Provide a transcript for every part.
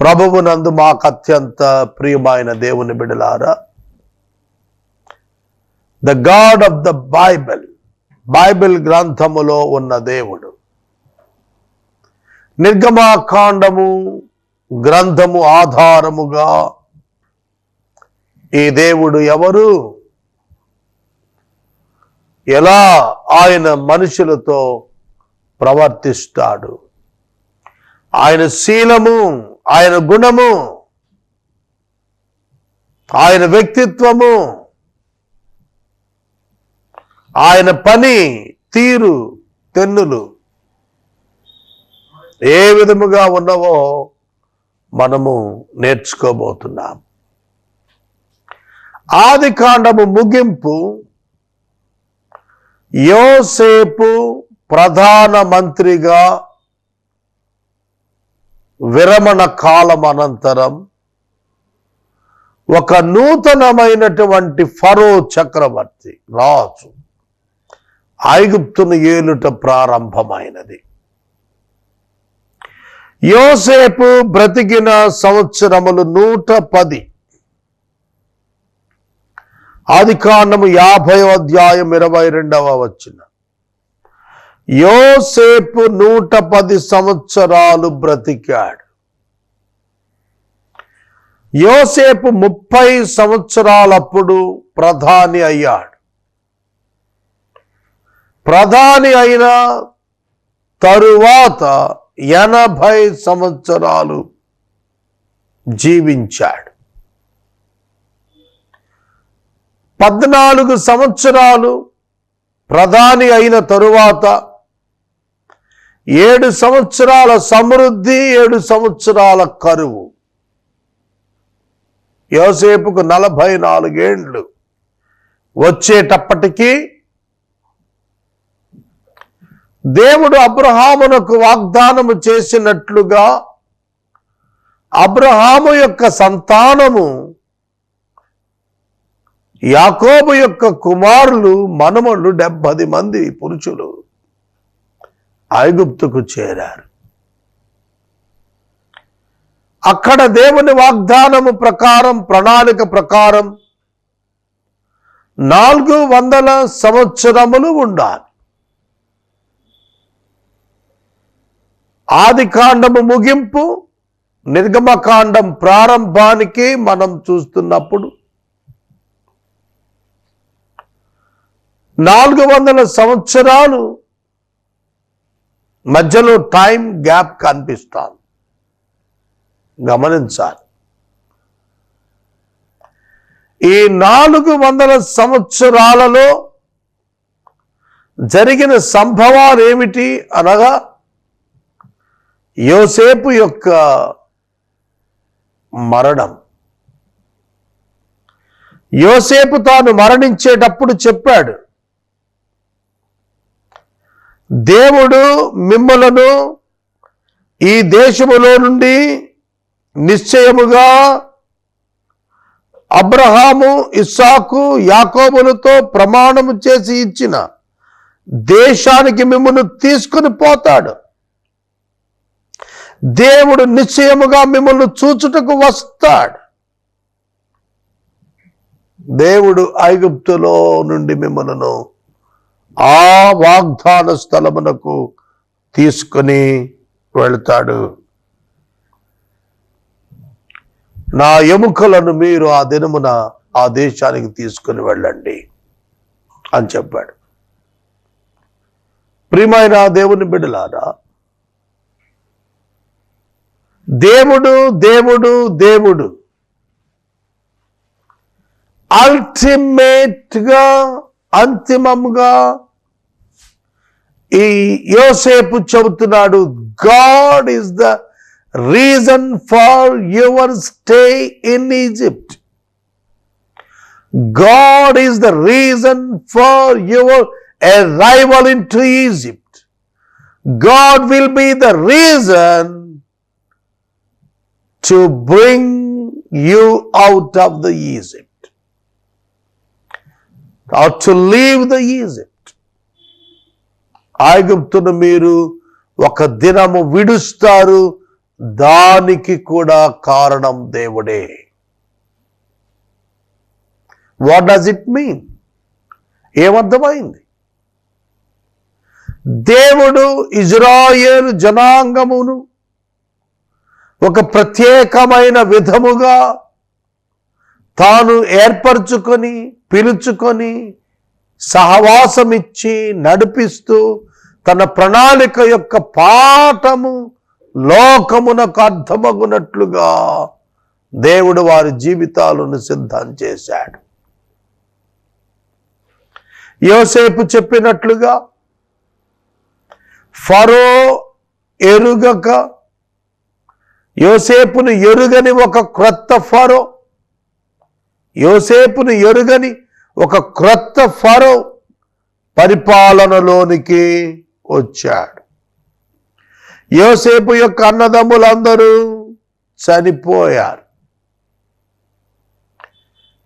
ప్రభువు నందు మాకు అత్యంత ప్రియమైన దేవుని బిడలారా the God of the Bible Bible గ్రంథములో ఉన్న దేవుడు నిర్గమాకాండము గ్రంథము ఆధారముగా ఈ దేవుడు ఎవరు? ఎలా ఆయన మనుషులతో ప్రవర్తిస్తాడు? ఆయన శీలము ఆయన గుణము ఆయన వ్యక్తిత్వము ఆయన పని తీరు తెన్నులు. ఏ విధముగా ఉన్నవో మనము నేర్చుకోబోతున్నాం. ఆది కాండము ముగింపు యోసేపు ప్రధాన మంత్రిగా విరమణ కాలం అనంతరం ఒక నూతనమైనటువంటి ఫరో చక్రవర్తి రాజు ఐగుప్తును ఏలుట ప్రారంభమైనది. యోసేపు బ్రతికిన సంవత్సరములు నూట పది. ఆది కాండము యాభై అధ్యాయం ఇరవై రెండవ వచ్చిన యోసేపు నూట పది సంవత్సరాలు బ్రతికాడు. యోసేపు ముప్పై సంవత్సరాలప్పుడు ప్రధాని అయ్యాడు. ప్రధాని అయిన తరువాత ఎనభై సంవత్సరాలు జీవించాడు. పద్నాలుగు సంవత్సరాలు ప్రధాని అయిన తరువాత ఏడు సంవత్సరాల సమృద్ధి ఏడు సంవత్సరాల కరువు. యోసేపుకు నలభై నాలుగేండ్లు. వచ్చేటప్పటికీ దేవుడు అబ్రహామునకు వాగ్దానము చేసినట్లుగా అబ్రహాము యొక్క సంతానము యాకోబు యొక్క కుమారులు మనమళ్ళు డెబ్బది మంది పురుషులు. ఐగుప్తుకు చేరారు. అక్కడ దేవుని వాగ్దానము ప్రకారం ప్రణాళిక ప్రకారం నాలుగు వందల సంవత్సరములు ఉండాలి. ఆది కాండము ముగింపు నిర్గమకాండం ప్రారంభానికి మనం చూస్తున్నప్పుడు నాలుగు వందల సంవత్సరాలు మధ్యలో టైం గ్యాప్ కనిపిస్తాను. గమనించాలి. ఈ నాలుగు వందల సంవత్సరాలలో జరిగిన సంభవాలు ఏమిటి అనగా యోసేపు యొక్క మరణం. యోసేపు తాను మరణించేటప్పుడు చెప్పాడు దేవుడు మిమ్మలను ఈ దేశములో నుండి నిశ్చయముగా అబ్రహాము ఇస్సాకు యాకోబులతో ప్రమాణము చేసి ఇచ్చిన దేశానికి మిమ్మల్ని తీసుకుని పోతాడు. దేవుడు నిశ్చయముగా మిమ్మల్ని చూచుటకు వస్తాడు. దేవుడు ఐగుప్తులో నుండి మిమ్మలను ఆ వాగ్దాన స్థలమునకు తీసుకుని వెళ్తాడు. నా ఎముకలను మీరు ఆ దినమున ఆ దేశానికి తీసుకుని వెళ్ళండి అని చెప్పాడు. ప్రియమైన దేవుని బిడ్డలారా దేవుడు దేవుడు దేవుడు అల్టిమేట్గా అంతిమంగా ఈ యోసేపు చెబుతున్నాడు God is the reason for your stay in Egypt God is the reason for your arrival into Egypt God will be the reason to bring you out of the Egypt or to leave the Egypt ఐగుప్తును మీరు ఒక దినము విడుస్తారు దానికి కూడా కారణం దేవుడే. What does it mean ఏమర్థమైంది? దేవుడు Israel జనాంగమును ఒక ప్రత్యేకమైన విధముగా తాను ఏర్పరచుకొని పిలుచుకొని సహవాసమిచ్చి నడిపిస్తూ తన ప్రణాళిక యొక్క పాఠము లోకమునకు అర్థమగునట్లుగా దేవుడు వారి జీవితాలను సిద్ధం చేశాడు. యోసేపు చెప్పినట్లుగా ఫరో ఎరుగక యోసేపును ఎరుగని ఒక క్రొత్త ఫరో యోసేపును ఎరుగని ఒక క్రొత్త ఫరో పరిపాలనలోనికి వచ్చాడు. యోసేపు యొక్క అన్నదమ్ములందరూ చనిపోయారు.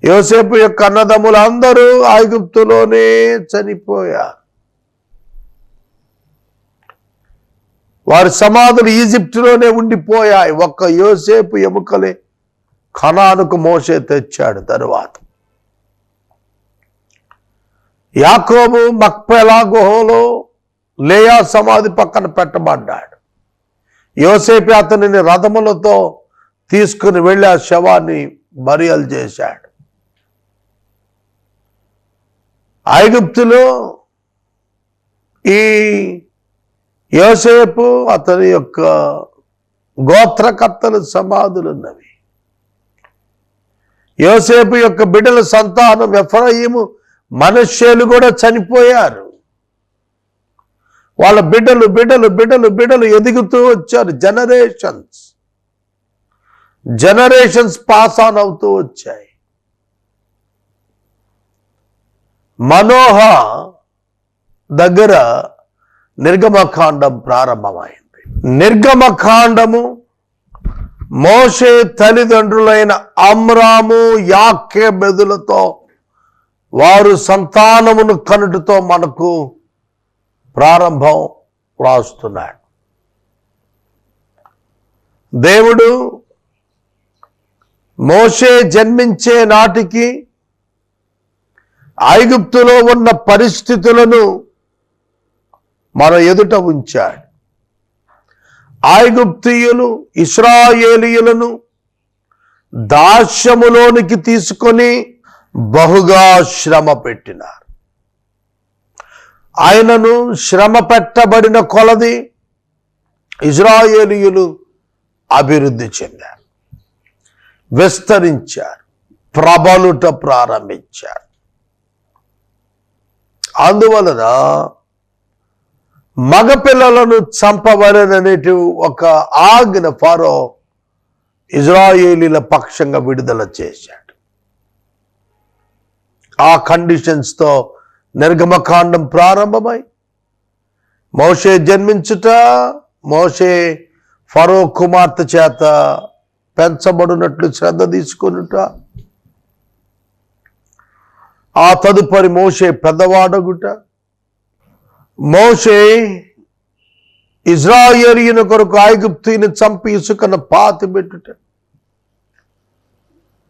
యోసేపు యొక్క అన్నదమ్ములందరూ ఐగుప్తులోనే చనిపోయారు. వారి సమాధులు ఈజిప్టులోనే ఉండిపోయాయి. ఒక్క యోసేపు ఎముకలే ఖనానుకు మోసే తెచ్చాడు తరువాత. యాకోబు మక్పెలా గుహలో లేయా సమాధి పక్కన పెట్టబడ్డాడు. యోసేపు అతనిని రథములతో తీసుకుని వెళ్ళి ఆ శవాన్ని బరియలు చేశాడు. ఐగుప్తులో ఈ యోసేపు అతని యొక్క గోత్రకర్తల సమాధులున్నవి యోసేపు యొక్క బిడ్డల సంతానం ఎఫ్రాయిము మనుష్యులు కూడా చనిపోయారు. వాళ్ళ బిడ్డలు బిడ్డలు బిడ్డలు బిడ్డలు ఎదుగుతూ వచ్చారు. జనరేషన్స్ జనరేషన్స్ పాస్ ఆన్ అవుతూ వచ్చాయి. మనోహ దగ్గర నిర్గమకాండం ప్రారంభమైంది. నిర్గమకాండము మోషే తల్లిదండ్రులైన అమ్రాము యాకే బెదులతో వారు సంతానమును కనుటతో మనకు ప్రారంభం వ్రాస్తున్నాడు. దేవుడు మోషే జన్మించే నాటికి ఐగుప్తులో ఉన్న పరిస్థితులను మన ఎదుట ఉంచాడు. ఐగుప్తియులు ఇస్రాయేలీయులను దాస్యములోనికి తీసుకొని బహుగా శ్రమ పెట్టినారు. ఆయనను శ్రమ పెట్టబడిన కొలది ఇజ్రాయేలీయులు అభివృద్ధి చెందారు విస్తరించారు ప్రబలుట ప్రారంభించారు. అందువలన మగపిల్లలను చంపవలననేటి ఒక ఆజ్ఞ ఫారో ఇజ్రాయేలీల పక్షంగా విడుదల చేశాడు. ఆ కండిషన్స్తో నిర్గమకాండం ప్రారంభమై మోషే జన్మించుట మోషే ఫరో కుమార్తె చేత పెంచబడినట్లు శ్రద్ధ తీసుకొనుట. ఆ తదుపరి మోషే పెద్దవాడగుట. మోషే ఇజ్రాయేలియన కొరకు ఐగుప్తిని చంపి ఇసుకను పాతి పెట్టుట.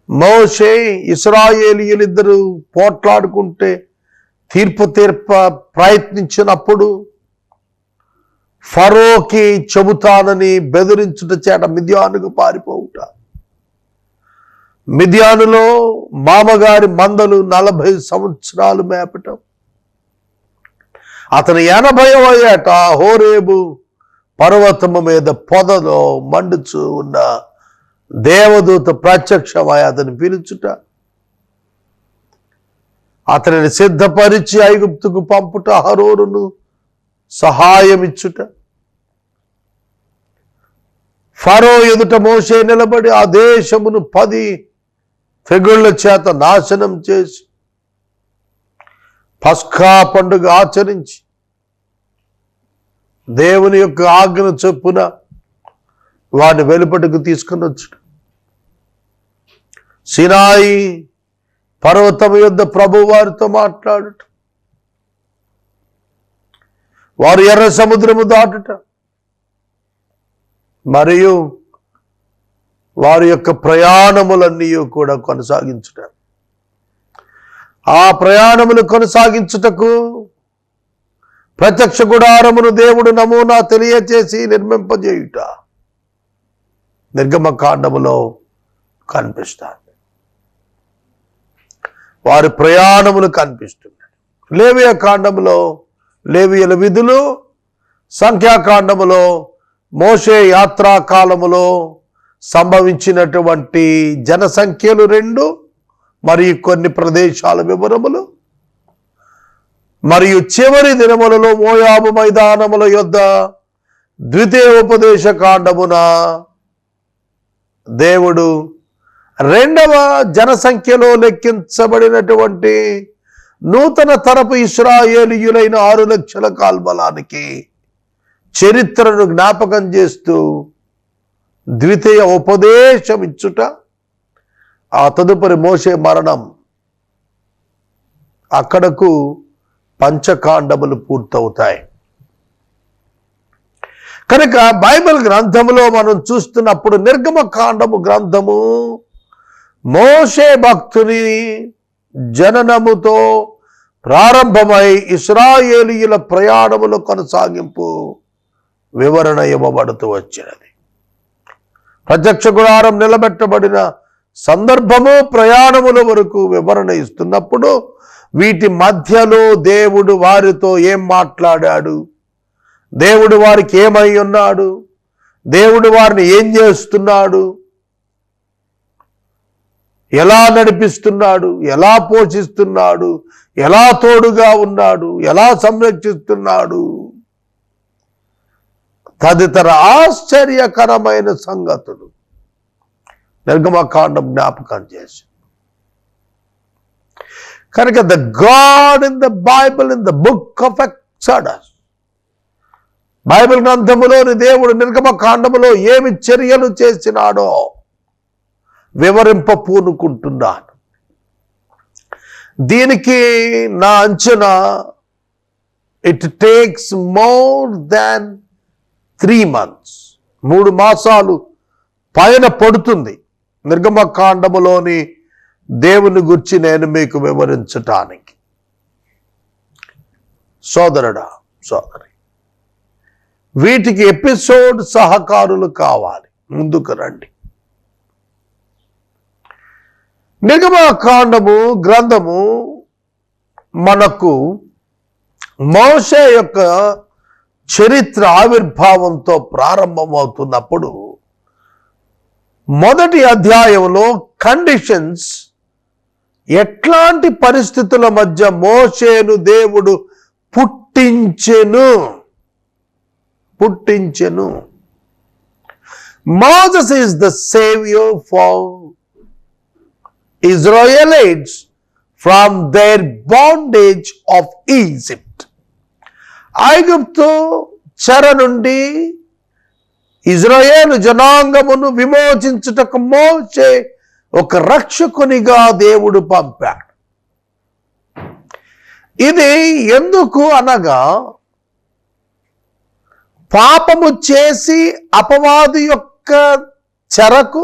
మోషే ఇస్రాయేలీయులిద్దరూ పోట్లాడుకుంటే తీర్పు తీర్ప ప్రయత్నించినప్పుడు ఫరోకి చెబుతానని బెదిరించుట చేట మిథ్యానుకు పారిపోవుట. మిథ్యానులో మామగారి మందలు నలభై సంవత్సరాలు మేపటం. అతను ఎనభైవ ఏట హోరేబు పర్వతము మీద పొదలో మండుచు ఉన్న దేవదూత ప్రత్యక్షమై అతను పిలుచుట అతనిని సిద్ధపరిచి ఐగుప్తుకు పంపుట హరోరును సహాయమిచ్చుట. ఫరో ఎదుట మోసే నిలబడి ఆ దేశమును పది తెగుళ్ళ చేత నాశనం చేసి పస్కా పండుగ ఆచరించి దేవుని యొక్క ఆజ్ఞ చొప్పున వాడిని వెలుపటికి తీసుకుని వచ్చుట. సినాయి పర్వతం యొద్ ప్రభు వారితో మాట్లాడుట. వారు ఎర్ర సముద్రము దాటుట. మరియు వారి యొక్క ప్రయాణములన్నీ కూడా కొనసాగించుట. ఆ ప్రయాణములు కొనసాగించుటకు ప్రత్యక్ష గుడారమును దేవుడు నమూనా తెలియచేసి నిర్మింపజేయుట. నిర్గమ కాండములో కనిపిస్తాను. వారి ప్రయాణములు కనిపిస్తున్నాయి. లేవియ కాండములో లేవియల విధులు సంఖ్యాకాండములో మోషే యాత్రా కాలములో సంభవించినటువంటి జనసంఖ్యలు రెండు మరియు కొన్ని ప్రదేశాల వివరములు. మరియు చివరి దినములలో మోయాబు మైదానముల యొద్ద ద్వితీయ ఉపదేశ కాండమున దేవుడు రెండవ జనసంఖ్యలో లెక్కించబడినటువంటి నూతన తరపు ఇస్రాయేలీయులైన ఆరు లక్షల కాల్బలానికి చరిత్రను జ్ఞాపకం చేస్తూ ద్వితీయ ఉపదేశం ఇచ్చుట ఆ తదుపరి మోసే మరణం అక్కడకు పంచకాండములు పూర్తవుతాయి. కనుక బైబిల్ గ్రంథములో మనం చూస్తున్నప్పుడు నిర్గమ కాండము గ్రంథము మోషే భక్తుని జననముతో ప్రారంభమై ఇస్రాయేలీయుల ప్రయాణములు కొనసాగింపు వివరణ ఇవ్వబడుతూ వచ్చినది. ప్రత్యక్ష గుడారం నిలబెట్టబడిన సందర్భము ప్రయాణముల వరకు వివరణ ఇస్తున్నప్పుడు వీటి మధ్యలో దేవుడు వారితో ఏం మాట్లాడాడు? దేవుడు వారికి ఏమై ఉన్నాడు? దేవుడు వారిని ఏం చేస్తున్నాడు? ఎలా నడిపిస్తున్నాడు ఎలా పోషిస్తున్నాడు ఎలా తోడుగా ఉన్నాడు ఎలా సంరక్షిస్తున్నాడు? తదితర ఆశ్చర్యకరమైన సంగతులు నిర్గమకాండం జ్ఞాపకం చేసి. కనుక the God in the Bible in the book of Exodus. Bible గ్రంథములోని దేవుడు నిర్గమకాండములో ఏమి చర్యలు చేసినాడో వివరింపపూనుకుంటున్నాను. దీనికి నా అంచనా it takes more than three months మూడు మాసాలు పైన పడుతుంది. నిర్గమకాండములోని దేవుని గురించి నేను మీకు వివరించటానికి. సోదరుడా సోదరి వీటికి ఎపిసోడ్ సహకారులు కావాలి. ముందుకు రండి. నిగమకాండము గ్రంథము మనకు మోషే యొక్క చరిత్ర ఆవిర్భావంతో ప్రారంభమవుతున్నప్పుడు మొదటి అధ్యాయంలో కండిషన్స్ ఎట్లాంటి పరిస్థితుల మధ్య మోషేను దేవుడు పుట్టించెను? పుట్టించెను. Moses is the saviour for Israelites from their bondage of Egypt ఐగుప్తు చెర నుండి ఇజ్రాయేలు జనాంగమును విమోచించుటకు మోచే ఒక రక్షకునిగా దేవుడు పంపాడు. ఇది ఎందుకు అనగా పాపము చేసి అపవాది యొక్క చెరకు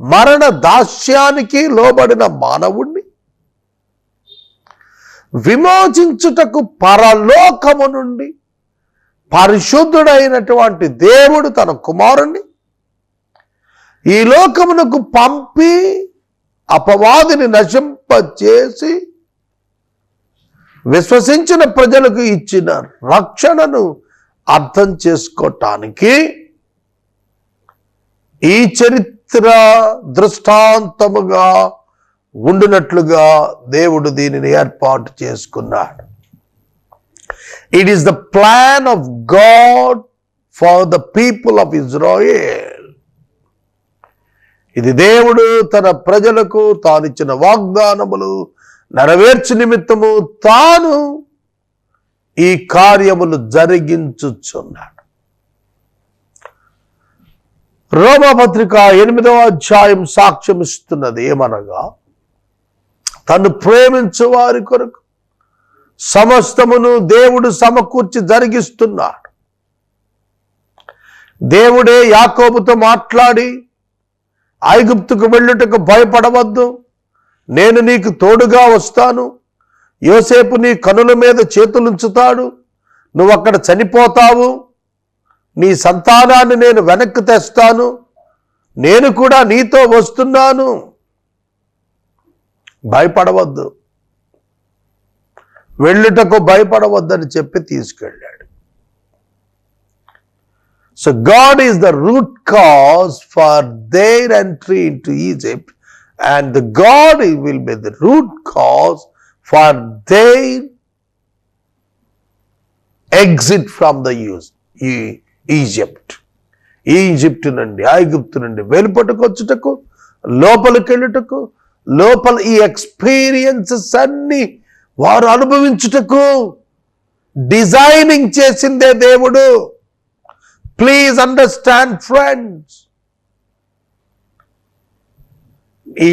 మరణ దాస్యానికి లోబడిన మానవుణ్ణి? విమోచించుటకు పరలోకము నుండి పరిశుద్ధుడైనటువంటి దేవుడు తన కుమారుణ్ణి ఈ లోకమునకు పంపి అపవాదిని నశింపచేసి విశ్వసించిన ప్రజలకు ఇచ్చిన రక్షణను అర్థం చేసుకోవటానికి ఈ చరిత్ర దృష్టాంతముగా ఉండినట్లుగా దేవుడు దీనిని ఏర్పాటు చేసుకున్నాడు. It is the plan of God for the people of Israel ఇది దేవుడు తన ప్రజలకు తానిచ్చిన వాగ్దానములు నెరవేర్చు నిమిత్తము తాను ఈ కార్యములు జరిగించుచున్నాడు. రోమపత్రిక ఎనిమిదవ అధ్యాయం సాక్ష్యం ఇస్తున్నది ఏమనగా తను ప్రేమించు వారి కొరకు సమస్తమును దేవుడు సమకూర్చి జరిగిస్తున్నాడు. దేవుడే యాకోబుతో మాట్లాడి ఐగుప్తుకు వెళ్ళుటకు భయపడవద్దు నేను నీకు తోడుగా వస్తాను యోసేపు నీ కనుల మీద చేతులుంచుతాడు నువ్వు అక్కడ చనిపోతావు నీ సంతానాన్ని నేను వెనక్కి తెస్తాను. నేను కూడా నీతో వస్తున్నాను. భయపడవద్దు. వెళ్ళుటకు భయపడవద్దని చెప్పి తీసుకెళ్ళాడు. So God is the root cause for their entry into Egypt and the God will be the root cause for their exit from the use ఈ ఈజిప్ట్. ఈజిప్ట్ నుండి ఐగుప్తు నుండి వెలుపటకొచ్చుటకు లోపలికెళ్ళుటకు లోపల ఈ ఎక్స్పీరియన్సెస్ అన్ని వారు అనుభవించుటకు డిజైనింగ్ చేసిందే దేవుడు. ప్లీజ్ అండర్స్టాండ్ ఫ్రెండ్స్ ఈ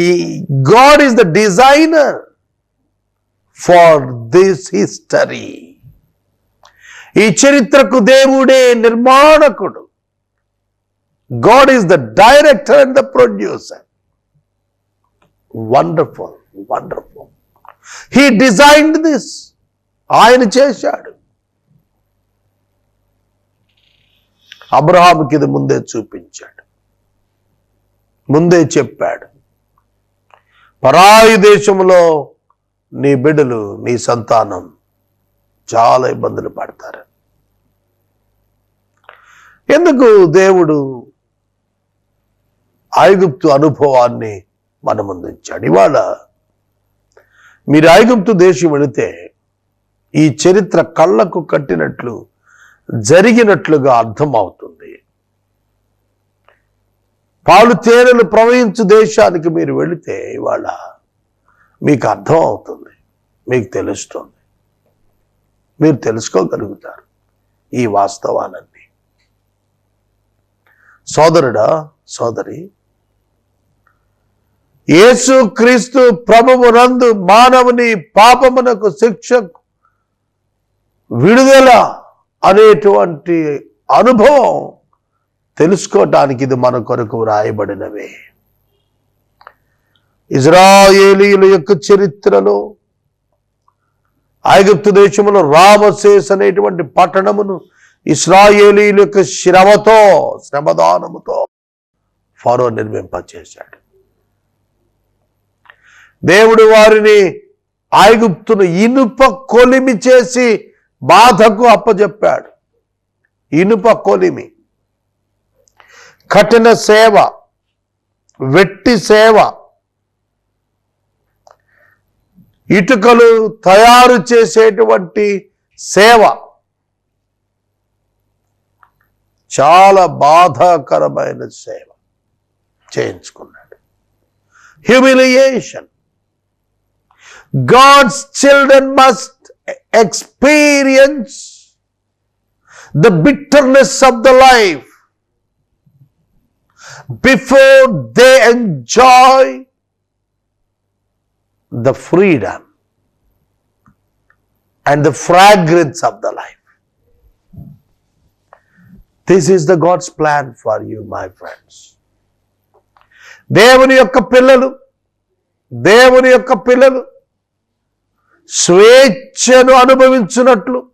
God is the designer for this history. ఈ చరిత్రకు దేవుడే నిర్మాణకుడు. God is the director and the producer wonderful wonderful he designed this ఆయన చేశాడు. అబ్రహాంకి ఇది ముందే చూపించాడు. ముందే చెప్పాడు. పరాయి దేశంలో నీ బిడ్డలు నీ సంతానం చాలా ఇబ్బందులు పడతారు. ఎందుకు దేవుడు ఐగుప్తు అనుభవాన్ని మన ముందుంచాడు ఇవాళ మీరు ఐగుప్తు దేశం వెళితే ఈ చరిత్ర కళ్ళకు కట్టినట్లు జరిగినట్లుగా అర్థమవుతుంది. పాలు తేనెలు ప్రవహించు దేశానికి మీరు వెళితే ఇవాళ మీకు అర్థం అవుతుంది మీకు తెలుస్తుంది. మీరు తెలుసుకోగలుగుతారు ఈ వాస్తవాలన్నీ. సోదరుడా సోదరి. యేసు క్రీస్తు ప్రభువునందు మానవుని పాపమునకు శిక్ష విడుదల అనేటువంటి అనుభవం తెలుసుకోవటానికి ఇది మన కొరకు వ్రాయబడినవే. ఇజ్రాయేలీల యొక్క చరిత్రలో ఐగుప్తు దేశంలో రామసేస్ అనేటువంటి పట్టణమును ఇస్రాయేలీలకు శ్రమతో శ్రమదానముతో ఫరో నిర్మింపచేశాడు. దేవుడు వారిని ఐగుప్తును ఇనుప కొలిమి చేసి బాధకు అప్పజెప్పాడు. ఇనుప కొలిమి. కఠిన సేవ. వెట్టి సేవ. ఇటుకలు తయారు చేసేటువంటి సేవ. చాలా బాధాకరమైన సేవ చేయించుకున్నాడు humiliation God's children must experience the bitterness of the life before they enjoy the freedom and the fragrance of the life. This is the God's plan for you my friends దేవుని యొక్క పిల్లలు దేవుని యొక్క పిల్లలు స్వేచ్ఛను అనుభవించున్నట్లు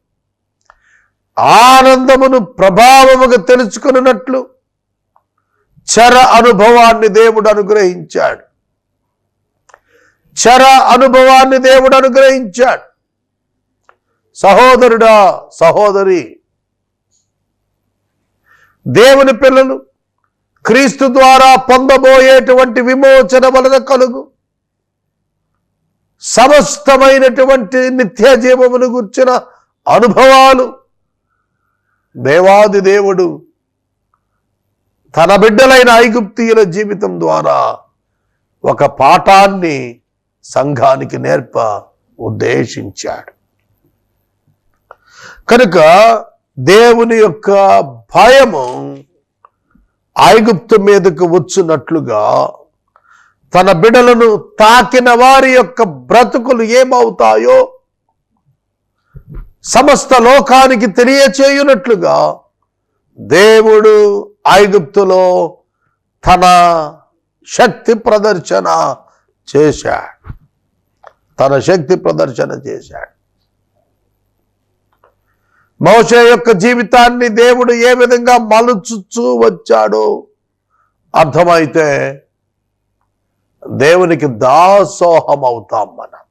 ఆనందమును ప్రభావముగా తెలుసుకున్నట్లు చర అనుభవాన్ని దేవుడు అనుగ్రహించాడు. చర అనుభవాన్ని దేవుడు అనుగ్రహించాడు. సహోదరుడా సహోదరి దేవుని పిల్లలు క్రీస్తు ద్వారా పొందబోయేటువంటి విమోచన వలన కలుగు. సమస్తమైనటువంటి నిత్య జీవమును గుర్చిన అనుభవాలు. దేవాది దేవుడు తన బిడ్డలైన ఐగుప్తీయుల జీవితం ద్వారా ఒక పాఠాన్ని సంఘానికి నేర్ప ఉద్దేశించాడు. కనుక దేవుని యొక్క భయము ఐగుప్తు మీదకు వచ్చినట్లుగా తన బిడలను తాకిన వారి యొక్క బ్రతుకులు ఏమవుతాయో సమస్త లోకానికి తెలియచేయునట్లుగా దేవుడు ఐగుప్తులో తన శక్తి ప్రదర్శన చేశాడు. తన శక్తి ప్రదర్శన చేశాడు. మోషే యొక్క జీవితాన్ని దేవుడు ఏ విధంగా మలుచుచూ వచ్చాడో అర్థమైతే దేవునికి దాసోహం అవుతాం మనం.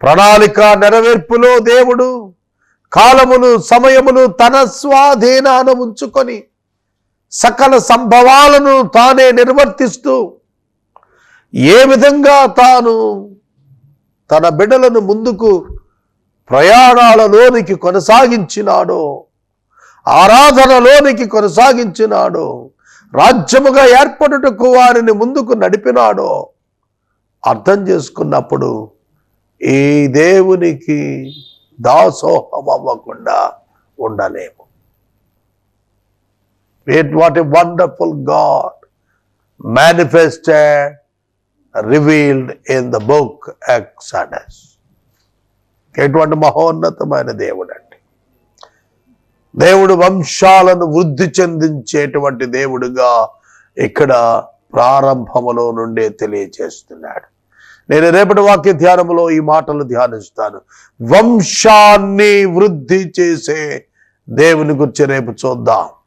ప్రణాళిక నెరవేర్పులో దేవుడు కాలములు సమయములు తన స్వాధీనాన ఉంచుకొని సకల సంభవాలను తానే నిర్వర్తిస్తూ ఏ విధంగా తాను తన బిడ్డలను ముందుకు ప్రయాణాలలోనికి కొనసాగించినాడో. ఆరాధనలోనికి కొనసాగించినాడో. రాజ్యముగా ఏర్పడుటకు వారిని ముందుకు నడిపినాడో. అర్థం చేసుకున్నప్పుడు ఈ దేవునికి దాసోహం అవ్వకుండా ఉండలేము what a wonderful God manifested revealed in the book Exodus ఎటువంటి మహోన్నతమైన దేవుడు అండి దేవుడు వంశాలను వృద్ధి చెందించేటువంటి దేవుడుగా ఇక్కడ ప్రారంభములో నుండే తెలియజేస్తున్నాడు. నేను రేపటి వాక్య ధ్యానములో ఈ మాటలు ధ్యానిస్తాను. వంశాన్ని వృద్ధి చేసే దేవుని గురించి రేపు చూద్దాం.